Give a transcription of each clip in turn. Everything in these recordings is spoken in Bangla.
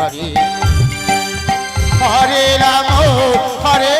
হরে হরে রাম হরে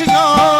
Krishna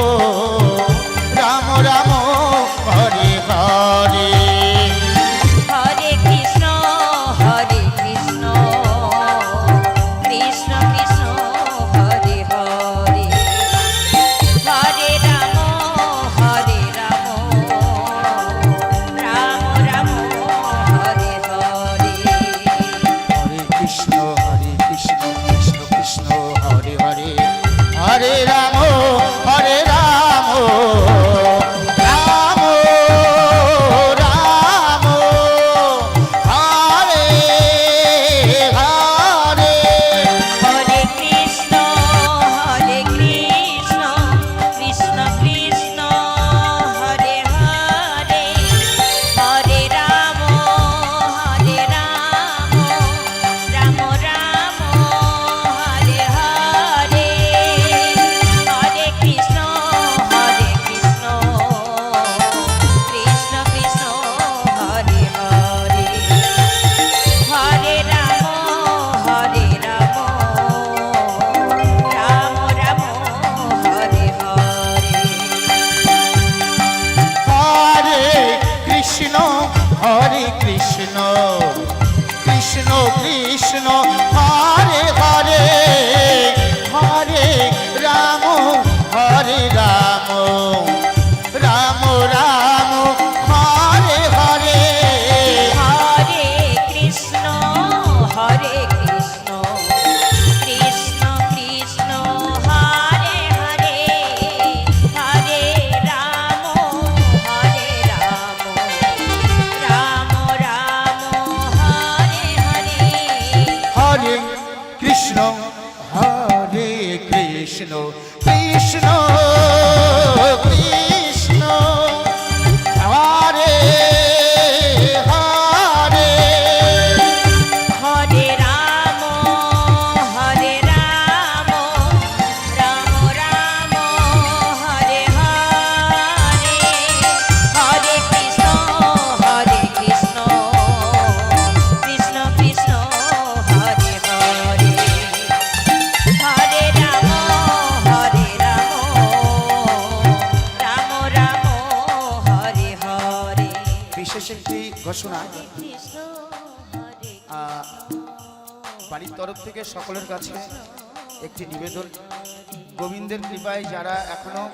know. ঘোষণা বাড়ির তরফ থেকে সকলের কাছে একটি নিবেদন। গোবিন্দের কৃপায় যারা এখনও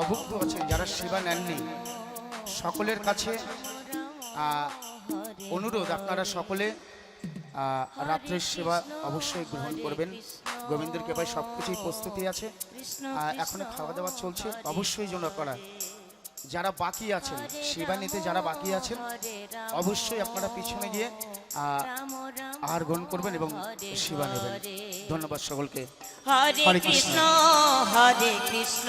অভুক্ত আছেন, যারা সেবা নেননি, সকলের কাছে অনুরোধ, আপনারা সকলে রাত্রের সেবা অবশ্যই গ্রহণ করবেন। গোবিন্দের কৃপায় সব কিছুই প্রস্তুতি আছে। এখনও খাওয়া দাওয়া চলছে। অবশ্যই জন্য করা যারা বাকি আছেন সেবা নিতে যারা বাকি আছেন অবশ্যই আপনারা পিছনে গিয়ে আর গ্রহণ করবেন এবং সেবা নেবেন। ধন্যবাদ সকলকে। হরে কৃষ্ণ হরে কৃষ্ণ।